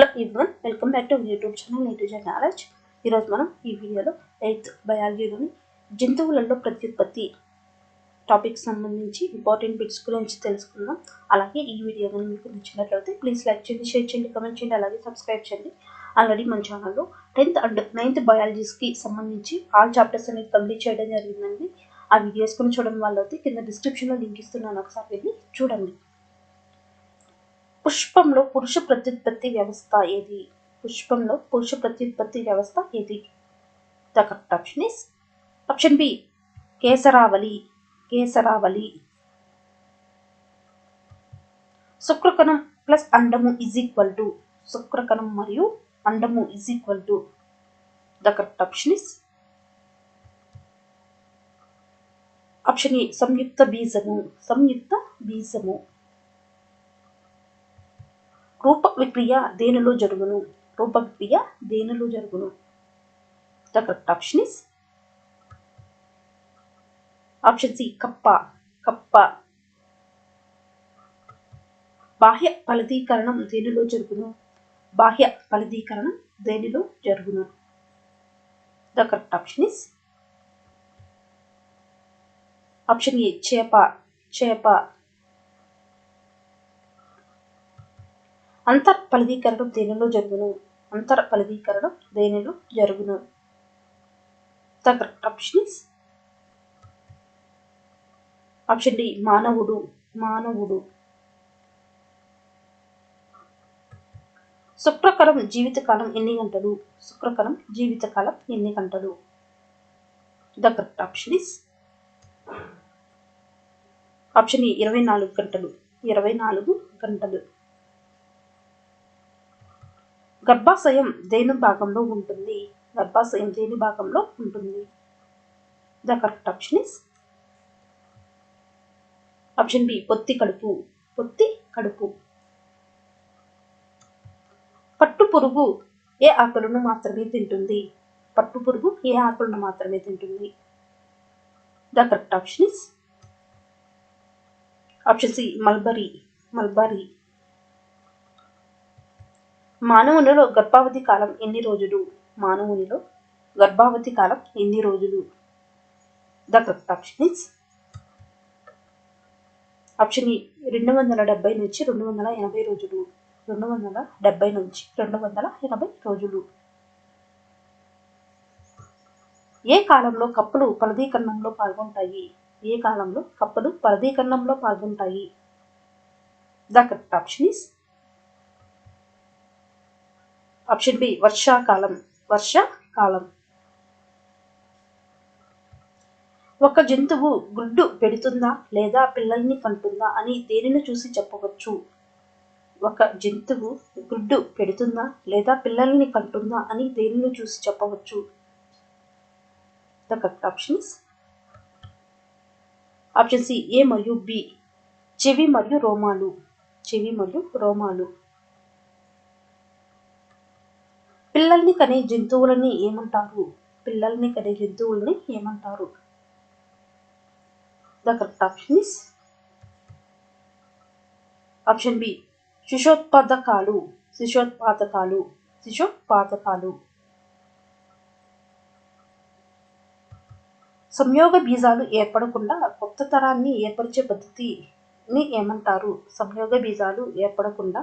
Hello everyone welcome back to YouTube channel native knowledge ఈరోజు మనం ఈ వీడియోలో ఎయిత్ బయాలజీలోని జంతువులలో ప్రత్యుత్పత్తి టాపిక్ సంబంధించి ఇంపార్టెంట్ బిట్స్ గురించి తెలుసుకుందాం. అలాగే ఈ వీడియో కానీ మీకు నచ్చినట్లయితే ప్లీజ్ లైక్ చేయండి షేర్ చేయండి కమెంట్ చేయండి అలాగే సబ్స్క్రైబ్ చేయండి. ఆల్రెడీ మన ఛానల్లో టెన్త్ అండ్ నైన్త్ బయాలజీస్కి సంబంధించి ఆల్ చాప్టర్స్ అనేది కంప్లీట్ చేయడం జరిగిందండి. ఆ వీడియోస్ కూడా చూడడం వాళ్ళైతే కింద డిస్క్రిప్షన్లో లింక్ ఇస్తున్నాను ఒకసారి వెళ్ళి చూడండి. పుష్పంలో పురుష ప్రత్యుత్పత్తి వ్యవస్థ ఏది? పుష్పంలో పురుష ప్రత్యుత్పత్తి వ్యవస్థ ఏది? The correct option is option B కేసరావళి. కేసరావళి. శుక్రకణం ప్లస్ అండము ఇజ్ ఈక్వల్ టు శుక్రకణం మరియు అండము is equal to the correct option is option A సంయుక్త బీజము. సంయుక్త బీజము. రూప విక్రియ దేనిలో జరుగును? రూప విక్రియ దేనిలో జరుగును? The correct option is option C కప్ప కప్ప బాహ్య ఫలదీకరణం దేనిలో జరుగును? బాహ్య ఫలదీకరణం దేనిలో జరుగును? The correct option is option A చేప చేప అంతర్ ఫలదీకరణం దేనిలో జరుగును? అంతర్ ఫలదీకరణం దేనిలో జరుగును? The correct option is option D మానవుడు మానవుడు. శుక్రకరం జీవితకాలం ఎన్ని గంటలు? శుక్రకరం జీవితకాలం ఎన్ని గంటలు? The correct option is option ఇరవై నాలుగు గంటలు. ఇరవై నాలుగు గంటలు. గర్భాశయం దేని భాగంలో ఉంటుంది? గర్భాశయం దేని భాగంలో ఉంటుంది? The correct option is option B పొత్తి కడుపు. పొత్తి కడుపు. పట్టు పురుగు ఏ ఆకులను మాత్రమే తింటుంది? పట్టు పురుగు ఏ ఆకులను మాత్రమే తింటుంది? The correct option is option C mulberry. Mulberry. మానవునిలో గర్భావధి కాలం ఎన్ని రోజులు? మానవునిలో గర్భావధి కాలం ఎన్ని రోజులు? The correct option is option E రెండు వందల డెబ్బై నుంచి రెండు వందల ఎనభై రోజులు. రెండు వందల డెబ్బై నుంచి రెండు వందల ఎనభై రోజులు. ఏ కాలంలో కప్పులు ఫలదీకరణంలో పాల్గొంటాయి? ఏ కాలంలో కప్పులు ఫలదీకరణంలో పాల్గొంటాయి? The correct option is option B వర్షాకాలం వర్షాకాలం. ఒక జంతువు గుడ్డు పెడుతుందా లేదా పిల్లల్ని కంటుందా అని దేనిని చూసి చెప్పవచ్చు? ఒక జంతువు గుడ్డు పెడుతుందా లేదా పిల్లల్ని కంటుందా అని దేనిని చూసి చెప్పవచ్చు? The correct options option C A మరియు బి చెవి మరియు రోమాలు. చెవి మరియు రోమాలు. పిల్లల్ని కనే జంతువులని ఏమంటారు? పిల్లల్ని కనే జంతువులని ఏమంటారు? The correct option is option B శిశోత్పాదకాలు. శిశోత్పాదకాలు. శిశోత్పాదకాలు. సంయోగ బీజాలు ఏర్పడకుండా కొత్త తరాన్ని ఏర్పరిచే పద్ధతిని ఏమంటారు? సంయోగ బీజాలు ఏర్పడకుండా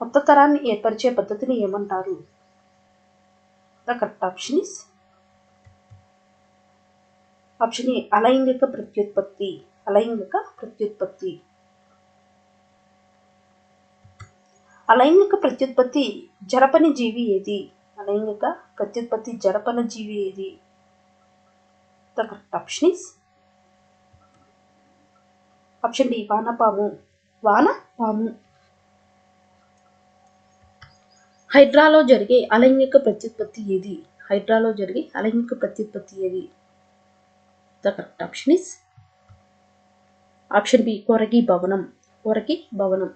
కొత్త తరాన్ని ఏర్పరిచే పద్ధతిని ఏమంటారు? The correct option is option A అలైంగిక ప్రత్యుత్పత్తి అలైంగిక ప్రత్యుత్పత్తి అలైంగిక ప్రత్యుత్పత్తి జరపని జీవి ఏది అలైంగిక ప్రత్యుత్పత్తి జరపన జీవి ఏది the correct option is option D వానపాము వానపాము హైడ్రాలో జరిగే అలైంగిక ప్రత్యుత్పత్తి ఏది? హైడ్రాలో జరిగే అలైంగిక ప్రత్యుత్పత్తి ఏది? The correct option is option B కొరగి భవనం. కొరకి భవనం.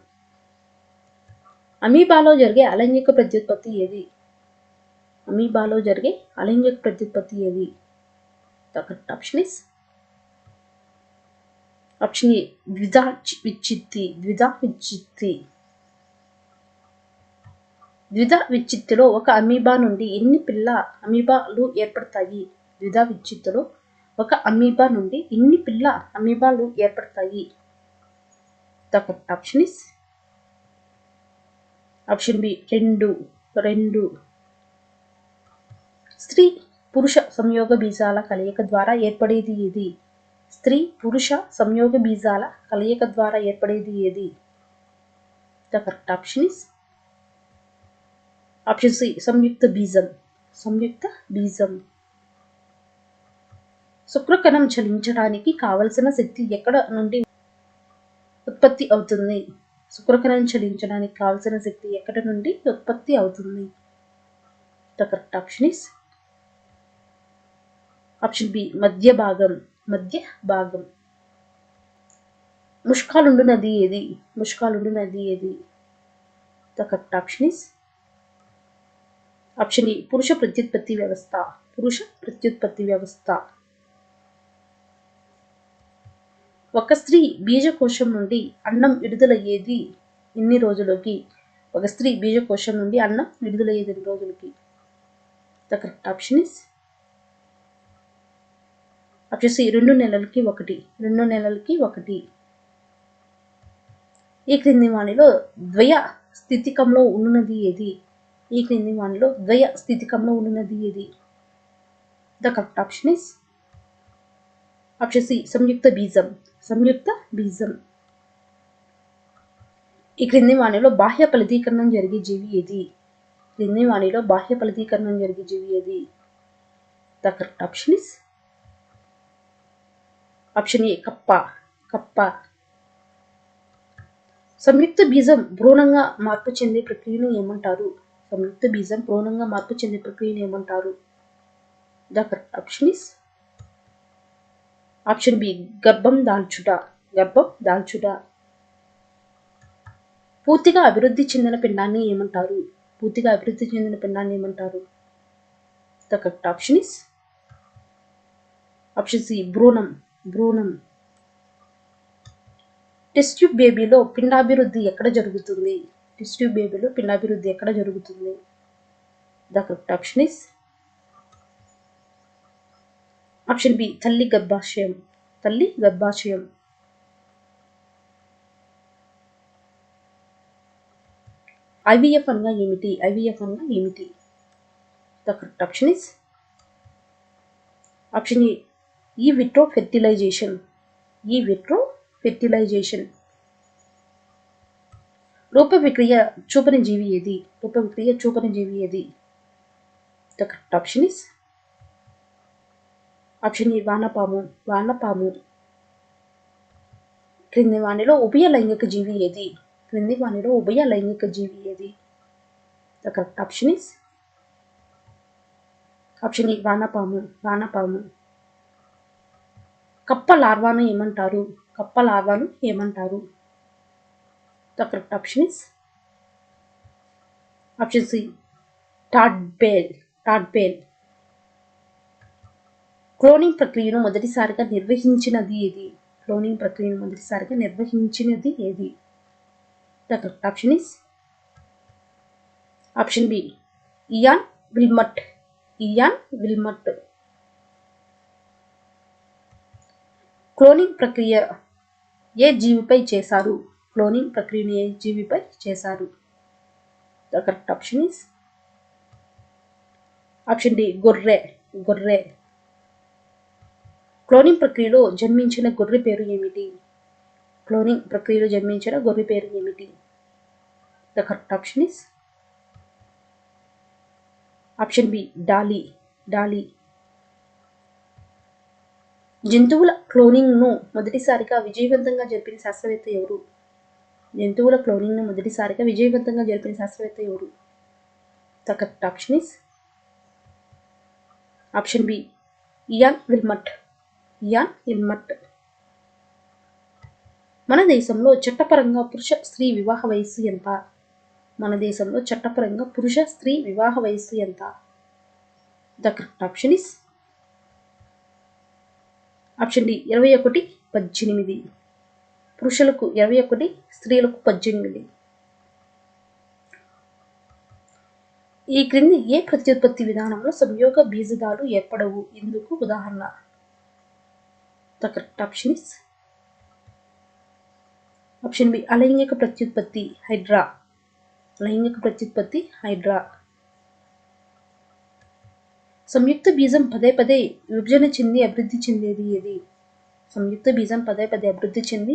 అమీబాలో జరిగే అలైంగిక ప్రత్యుత్పత్తి ఏది? అమీబాలో జరిగే అలైంగిక ప్రత్యుత్పత్తి ఏది? The correct option is option A ద్విధా విచ్చిత్తి ద్విధా విచ్చిత్తి ద్విధ విచ్చిత్తులో ఒక అమీబా నుండి ఎన్ని పిల్ల అమీబాలు ఏర్పడతాయి. ద్విధ విచ్చిత్తులో ఒక అమీబా నుండి ఎన్ని పిల్ల అమీబాలు ఏర్పడతాయి. The correct option is? Option B రెండు రెండు. స్త్రీ పురుష సంయోగ బీజాల కలయిక ద్వారా ఏర్పడేది ఏది? స్త్రీ పురుష సంయోగ బీజాల కలయిక ద్వారా ఏర్పడేది ఏది? The correct option is? Option C సంయుక్త బీజం. సంయుక్త బీజం. శుక్రకణం చలించడానికి కావలసిన శక్తి ఎక్కడ నుండి ఉత్పత్తి అవుతుంది? శుక్రకణం చలించడానికి కావలసిన శక్తి ఎక్కడ నుండి ఉత్పత్తి అవుతుంది? The correct option is option B మధ్య భాగం. మధ్య భాగం. ముష్కాలుండు నది ఏది? ముష్కాలుండు నది ఏది? The correct option is option E పురుష ప్రత్యుత్పత్తి వ్యవస్థ పురుష ప్రత్యుత్పత్తి వ్యవస్థ. ఒక స్త్రీ బీజకోశం నుండి అన్నం విడుదలయ్యేది ఎన్ని రోజులకి? ఒక స్త్రీ బీజకోశం నుండి అన్నం విడుదలయ్యేది ఎన్ని రోజులకి? The correct option is option C రెండు నెలలకి ఒకటి రెండు నెలలకి ఒకటి. ఈ క్రింది వాణిలో ద్వయ స్థితికంలో ఉన్నది ఏది? ఈ క్రింది వానిలో ద్వయ స్థితికంలో ఉన్నది ఏది? The correct option is option C సంయుక్త బీజం. సంయుక్త బీజం. ఈ క్రింది వాణిలో బాహ్య ఫలదీకరణం జరిగే జీవి ఏది? క్రింది వాణిలో బాహ్య ఫలదీకరణం జరిగే జీవి ఏది? The correct option is option A కప్ప. కప్ప. సంయుక్త బీజం భ్రూణంగా మార్పు చెందే ప్రక్రియను ఏమంటారు? సంయుక్త బీజం భ్రూణంగా మార్పు చెందే ప్రక్రియను ఏమంటారు? The correct option is? Option B గర్భం దాల్చుట. గర్భం దాల్చుట. పూర్తిగా అభివృద్ధి చెందిన పిండాన్ని ఏమంటారు? పూర్తిగా అభివృద్ధి చెందిన పిండాన్ని ఏమంటారు? The correct option is? Option C భ్రూణం. భ్రూణం. టెస్ట్ ట్యూబ్ బేబీలో పిండాభివృద్ధి ఎక్కడ జరుగుతుంది? టెస్ట్ బేబీలో పిల్లాభివృద్ధి ఎక్కడ జరుగుతుంది? The correct option is option B తల్లి గర్భాశయం. తల్లి గర్భాశయం. ఐవీఎఫ్ అనగా ఏమిటి? ఐవీఎఫ్ అనగా ఏమిటి? The correct option is option in vitro fertilization in vitro fertilization రూప విక్రియ చూపని జీవి ఏది రూప విక్రియ చూపని జీవి ఏది the correct option is option E వానపాము వానపాము. క్రింది వాణిలో ఉభయ లైంగిక జీవి ఏది క్రింది వాణిలో ఉభయ లైంగిక జీవి ఏది the correct option is option E వానపాము వానపాము. కప్ప లార్వాను ఏమంటారు? కప్ప లార్వాను ఏమంటారు? The correct option C. Todd Bell. Todd Bell. Cloning ప్రక్రియను మొదటిసారిగా నిర్వహించినది ఏది? క్లోనింగ్ ప్రక్రియను మొదటిసారిగా నిర్వహించినది ఏది? The correct option is option B Ian Wilmut Ian Wilmut cloning ప్రక్రియ ఏ జీవిపై చేశారు? క్లోనింగ్ ప్రక్రియను ఏ జీవిపై చేశారు. The correct option is option D గొర్రె గొర్రె. క్లోనింగ్ ప్రక్రియలో జన్మించిన గొర్రె పేరు ఏమిటి? క్లోనింగ్ ప్రక్రియలో జన్మించిన గొర్రె పేరు ఏమిటి? The correct option is option B Dolly Dolly. జంతువుల క్లోనింగ్ను మొదటిసారిగా విజయవంతంగా జరిపిన శాస్త్రవేత్త ఎవరు? జంతువుల క్లోనింగ్ను మొదటిసారిగా విజయవంతంగా జరిపిన శాస్త్రవేత్త ఎవరు? The correct option is option B Ian Wilmut. Ian Wilmut. మన దేశంలో చట్టపరంగా పురుష స్త్రీ వివాహ వయస్సు ఎంత? మన దేశంలో చట్టపరంగా పురుష స్త్రీ వివాహ వయస్సు ఎంత? The correct option is option D ఇరవై ఒకటి పద్దెనిమిది. పురుషులకు ఇరవై ఒకటి స్త్రీలకు పద్దెనిమిది. ఈ క్రింది ఏ ప్రత్యుత్పత్తి విధానంలో సంయోగ బీజదాలు ఏర్పడవు? ఇందుకు ఉదాహరణ. The correct option is option B అలైంగిక ప్రత్యుత్పత్తి హైడ్రా. లైంగిక ప్రత్యుత్పత్తి హైడ్రా. సంయుక్త బీజం పదే పదే విభజన చెంది అభివృద్ధి చెందేది ఏది? సంయుక్త బీజం పదే పదే అభివృద్ధి చెంది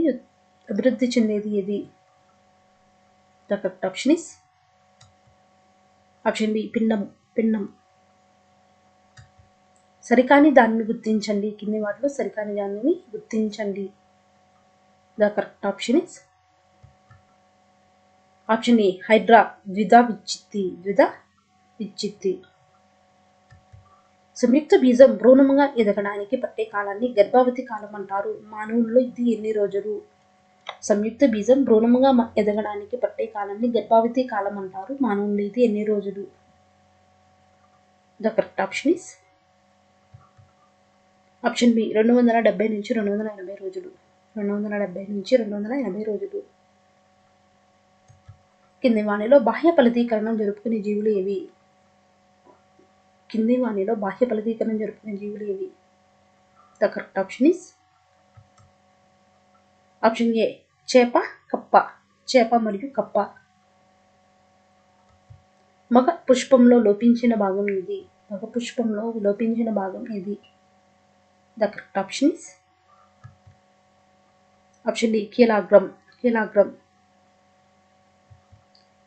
అభివృద్ధి చెందేది ఏది? The correct option is option B పిండం పిండం. సరికాని దానిని గుర్తించండి. కింది వాటిలో సరికాని దానిని గుర్తించండి. The correct option is option A hydra ద్విధ విచ్చిత్తి ద్విధ విచ్చిత్తి సంయుక్త బీజం భ్రూణముగా ఎదగడానికి పట్టే కాలాన్ని గర్భావతి కాలం అంటారు. మానవుల్లో ఇది ఎన్ని రోజులు? సంయుక్త బీజం భ్రూణముగా ఎదగడానికి పట్టే కాలాన్ని గర్భావతి కాలం అంటారు మానవుల్లో ఎన్ని రోజులు? The correct option is option B రెండు వందల డెబ్బై నుంచి రెండు వందల ఎనభై రోజులు. రెండు వందల డెబ్బై నుంచి రెండు వందల ఎనభై రోజులు. కింది వాణిలో బాహ్య ఫలదీకరణం జరుపుకునే జీవులు ఏవి? కింది వాణిలో బాహ్య ఫలదీకరణం జరుపుకునే జీవులు ఏవి? The correct option is option A చేప కప్ప. చేప మరియు కప్ప. మగ పుష్పంలో లోపించిన భాగం ఇది మగ పుష్పంలో లోపించిన భాగం ఇది the correct option is option D కీలాగ్రం. కీలాగ్రం.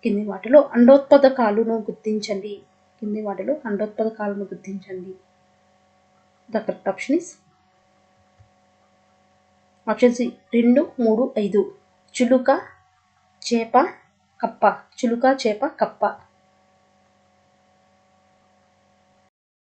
కింది వాటిలో అండోత్పదకాలను గుర్తించండి. కింది వాటిలో అండోత్పదకాలను గుర్తించండి. The correct option is option C రెండు మూడు ఐదు. చిలుక చేప కప్ప. చిలుక చేప కప్ప.